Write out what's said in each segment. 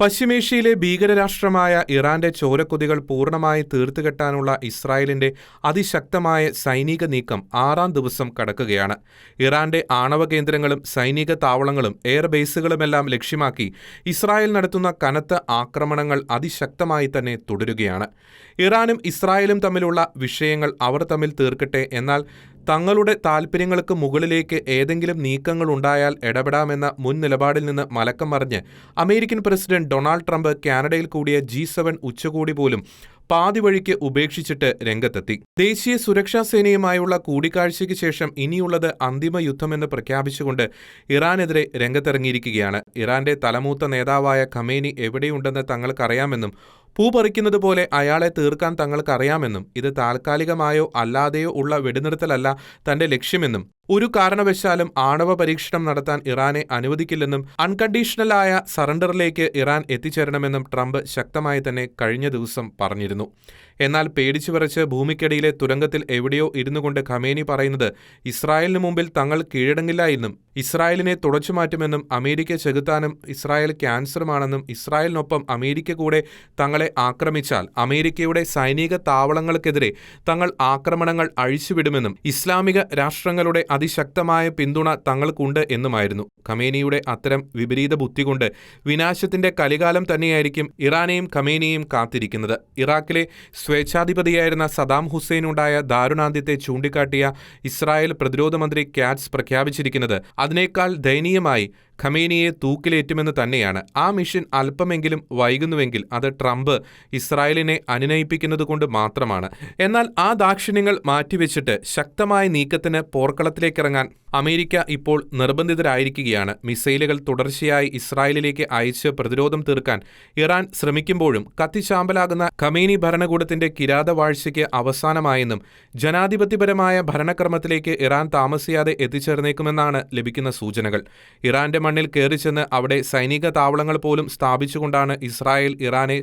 പശ്ചിമേഷ്യയിലെ ഭീകരരാഷ്ട്രമായ ഇറാന്റെ ചോരക്കൊതികൾ പൂർണമായി തീർത്തുകെട്ടാനുള്ള ഇസ്രായേലിന്റെ അതിശക്തമായ സൈനിക നീക്കം ആറാം ദിവസം കടക്കുകയാണ്. ഇറാന്റെ ആണവ കേന്ദ്രങ്ങളും സൈനിക താവളങ്ങളും എയർ എയർബേസുകളുമെല്ലാം ലക്ഷ്യമാക്കി ഇസ്രായേൽ നടത്തുന്ന കനത്ത ആക്രമണങ്ങൾ അതിശക്തമായി തന്നെ തുടരുകയാണ്. ഇറാനും ഇസ്രായേലും തമ്മിലുള്ള വിഷയങ്ങൾ അവർ തമ്മിൽ തീർക്കട്ടെ എന്നാൽ തങ്ങളുടെ താൽപ്പര്യങ്ങൾക്ക് മുകളിലേക്ക് ഏതെങ്കിലും നീക്കങ്ങൾ ഉണ്ടായാൽ ഇടപെടാമെന്ന മുൻ നിലപാടിൽ നിന്ന് മലക്കം മറിഞ്ഞ് അമേരിക്കൻ പ്രസിഡന്റ് ഡൊണാൾഡ് ട്രംപ് കാനഡയിൽ കൂടിയ ജി സെവൻ ഉച്ചകോടി പോലും പാതിവഴിക്ക് ഉപേക്ഷിച്ചിട്ട് രംഗത്തെത്തി. ദേശീയ സുരക്ഷാ സേനയുമായുള്ള കൂടിക്കാഴ്ചയ്ക്ക് ശേഷം ഇനിയുള്ളത് അന്തിമ യുദ്ധമെന്ന് പ്രഖ്യാപിച്ചുകൊണ്ട് ഇറാനെതിരെ രംഗത്തിറങ്ങിയിരിക്കുകയാണ്. ഇറാന്റെ തലമൂത്ത നേതാവായ ഖമേനി എവിടെയുണ്ടെന്ന് തങ്ങൾക്കറിയാമെന്നും പൂ പറിക്കുന്നത് പോലെ അയാളെ തീർക്കാൻ തങ്ങൾക്കറിയാമെന്നും ഇത് താൽക്കാലികമായോ അല്ലാതെയോ ഉള്ള വെടിനിർത്തലല്ല തന്റെ ലക്ഷ്യമെന്നും ഒരു കാരണവശാലും ആണവ പരീക്ഷണം നടത്താൻ ഇറാനെ അനുവദിക്കില്ലെന്നും അൺകണ്ടീഷണലായ സറണ്ടറിലേക്ക് ഇറാൻ എത്തിച്ചേരണമെന്നും ട്രംപ് ശക്തമായി തന്നെ കഴിഞ്ഞ ദിവസം പറഞ്ഞിരുന്നു. എന്നാൽ പേടിച്ചു വരച്ച് ഭൂമിക്കടിയിലെ തുരങ്കത്തിൽ എവിടെയോ ഇരുന്നുകൊണ്ട് ഖമേനി പറയുന്നത് ഇസ്രായേലിന് മുമ്പിൽ തങ്ങൾ കീഴടങ്ങില്ല എന്നും ഇസ്രായേലിനെ തുടച്ചുമാറ്റുമെന്നും അമേരിക്ക ചെകുത്താനും ഇസ്രായേൽ ക്യാൻസറുമാണെന്നും ഇസ്രായേലിനൊപ്പം അമേരിക്ക കൂടെ തങ്ങളെ ആക്രമിച്ചാൽ അമേരിക്കയുടെ സൈനിക താവളങ്ങൾക്കെതിരെ തങ്ങൾ ആക്രമണങ്ങൾ അഴിച്ചുവിടുമെന്നും ഇസ്ലാമിക രാഷ്ട്രങ്ങളുടെ അതിശക്തമായ പിന്തുണ തങ്ങൾക്കുണ്ട് എന്നുമായിരുന്നു. ഖമേനിയുടെ അത്തരം വിപരീത ബുദ്ധി കൊണ്ട് വിനാശത്തിന്റെ കലികാലം തന്നെയായിരിക്കും ഇറാനെയും ഖമേനിയെയും കാത്തിരിക്കുന്നത്. ഇറാഖിലെ സ്വേച്ഛാധിപതിയായിരുന്ന സദാം ഹുസൈനുണ്ടായ ദാരുണാന്ത്യത്തെ ചൂണ്ടിക്കാട്ടിയ ഇസ്രായേൽ പ്രതിരോധ മന്ത്രി ക്യാറ്റ്സ് പ്രഖ്യാപിച്ചിരിക്കുന്നത് അതിനേക്കാൾ ദയനീയമായി ഖമേനിയെ തൂക്കിലേറ്റുമെന്ന് തന്നെയാണ്. ആ മിഷൻ അല്പമെങ്കിലും വൈകുന്നുവെങ്കിൽ അത് ട്രംപ് ഇസ്രായേലിനെ അനുനയിപ്പിക്കുന്നതുകൊണ്ട് മാത്രമാണ്. എന്നാൽ ആ ദാക്ഷിണ്യങ്ങൾ മാറ്റിവെച്ചിട്ട് ശക്തമായ നീക്കത്തിന് പോർക്കളത്തിലേക്കിറങ്ങാൻ അമേരിക്ക ഇപ്പോൾ നിർബന്ധിതരായിരിക്കുകയാണ്. മിസൈലുകൾ തുടർച്ചയായി ഇസ്രായേലിലേക്ക് അയച്ച് പ്രതിരോധം തീർക്കാൻ ഇറാൻ ശ്രമിക്കുമ്പോഴും കത്തിശാമ്പലാകുന്ന ഖമേനി ഭരണകൂടത്തിന്റെ കിരാതവാഴ്ചയ്ക്ക് അവസാനമായെന്നും ജനാധിപത്യപരമായ ഭരണക്രമത്തിലേക്ക് ഇറാൻ താമസിയാതെ എത്തിച്ചേർന്നേക്കുമെന്നാണ് ലഭിക്കുന്ന സൂചനകൾ. ഇറാന്റെ മണ്ണിൽ കയറിച്ചെന്ന് അവിടെ സൈനിക താവളങ്ങൾ പോലും സ്ഥാപിച്ചുകൊണ്ടാണ് ഇസ്രായേൽ ഇറാനെ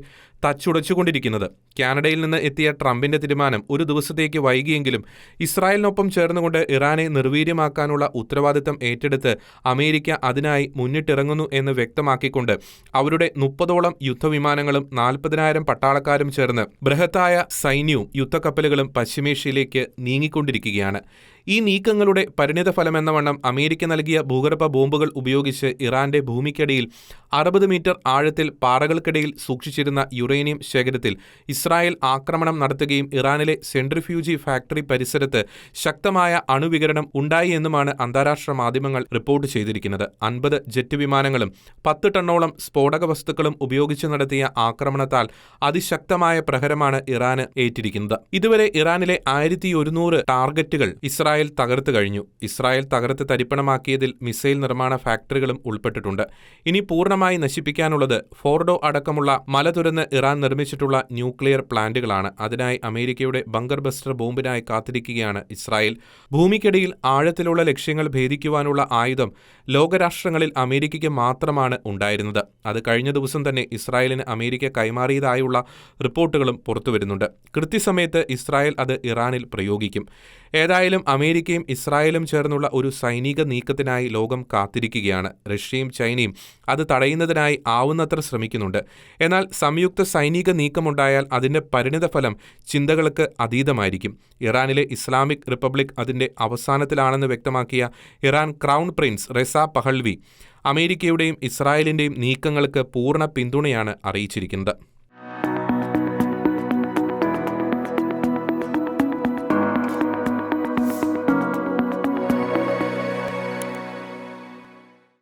തച്ചുടച്ചുകൊണ്ടിരിക്കുന്നത്. കാനഡയിൽ നിന്ന് എത്തിയ ട്രംപിന്റെ തീരുമാനം ഒരു ദിവസത്തേക്ക് വൈകിയെങ്കിലും ഇസ്രായേലിനൊപ്പം ചേർന്നുകൊണ്ട് ഇറാനെ നിർവീര്യമാക്കാനുള്ള ഉത്തരവാദിത്തം ഏറ്റെടുത്ത് അമേരിക്ക അതിനായി മുന്നിട്ടിറങ്ങുന്നു എന്ന് വ്യക്തമാക്കിക്കൊണ്ട് അവരുടെ മുപ്പതോളം യുദ്ധവിമാനങ്ങളും നാൽപ്പതിനായിരം പട്ടാളക്കാരും ചേർന്ന് ബൃഹത്തായ സൈന്യവും യുദ്ധക്കപ്പലുകളും പശ്ചിമേഷ്യയിലേക്ക് നീങ്ങിക്കൊണ്ടിരിക്കുകയാണ്. ഈ നീക്കങ്ങളുടെ പരിണിത വണ്ണം അമേരിക്ക നൽകിയ ഭൂഗർഭ ബോംബുകൾ ഉപയോഗിച്ച് ഇറാന്റെ ഭൂമിക്കടിയിൽ അറുപത് മീറ്റർ ആഴത്തിൽ പാറകൾക്കിടയിൽ സൂക്ഷിച്ചിരുന്ന യുറേനിയം ശേഖരത്തിൽ ഇസ്രായേൽ ആക്രമണം നടത്തുകയും ഇറാനിലെ സെൻട്രിഫ്യൂജി ഫാക്ടറി പരിസരത്ത് ശക്തമായ അണുവികരണം ഉണ്ടായി എന്നുമാണ് അന്താരാഷ്ട്ര മാധ്യമങ്ങൾ റിപ്പോർട്ട് ചെയ്തിരിക്കുന്നത്. അൻപത് ജെറ്റ് വിമാനങ്ങളും പത്ത് ടണ്ണോളം സ്ഫോടക വസ്തുക്കളും ഉപയോഗിച്ച് നടത്തിയ ആക്രമണത്താൽ അതിശക്തമായ പ്രഹരമാണ് ഇറാന് ഏറ്റിരിക്കുന്നത്. ഇതുവരെ ഇറാനിലെ ആയിരത്തി ഒരുന്നൂറ് ടാർഗറ്റുകൾ ഇസ്രായേൽ തകർത്ത് കഴിഞ്ഞു. ഇസ്രായേൽ തകർത്ത് തരിപ്പണമാക്കിയതിൽ മിസൈൽ നിർമ്മാണ ഫാക്ടറികളും ഉൾപ്പെട്ടിട്ടുണ്ട്. ഇനി പൂർണമായി നശിപ്പിക്കാനുള്ളത് ഫോർഡോ അടക്കമുള്ള മല തുരന്ന് ഇറാൻ നിർമ്മിച്ചിട്ടുള്ള ന്യൂക്ലിയർ പ്ലാന്റുകളാണ്. അതിനായി അമേരിക്കയുടെ ബങ്കർ ബസ്റ്റർ ബോംബിനായി കാത്തിരിക്കുകയാണ് ഇസ്രായേൽ. ഭൂമിക്കടിയിൽ ആഴത്തിലുള്ള ലക്ഷ്യങ്ങൾ ഭേദിക്കുവാനുള്ള ആയുധം ലോകരാഷ്ട്രങ്ങളിൽ അമേരിക്കയ്ക്ക് മാത്രമാണ് ഉണ്ടായിരുന്നത്. അത് കഴിഞ്ഞ ദിവസം തന്നെ ഇസ്രായേലിന് അമേരിക്ക കൈമാറിയതായുള്ള റിപ്പോർട്ടുകളും പുറത്തുവരുന്നുണ്ട് കൃത്യസമയത്ത് ഇസ്രായേൽ അത് ഇറാനിൽ പ്രയോഗിക്കും. ഏതായാലും അമേരിക്കയും ഇസ്രായേലും ചേർന്നുള്ള ഒരു സൈനിക നീക്കത്തിനായി ലോകം കാത്തിരിക്കുകയാണ്. റഷ്യയും ചൈനയും അത് തടയുന്നതിനായി ആവുന്നത്ര ശ്രമിക്കുന്നുണ്ട്. എന്നാൽ സംയുക്ത സൈനിക നീക്കമുണ്ടായാൽ അതിന്റെ പരിണിതഫലം ചിന്തകൾക്ക് അതീതമായിരിക്കും. ഇറാനിലെ ഇസ്ലാമിക് റിപ്പബ്ലിക് അതിന്റെ അവസാനത്തിലാണെന്ന് വ്യക്തമാക്കിയ Iran crown prince Reza Pahlavi അമേരിക്കയുടെയും ഇസ്രായേലിന്റെയും നീക്കങ്ങൾക്ക് പൂർണ പിന്തുണയാണ് അറിയിച്ചിരിക്കുന്നത്.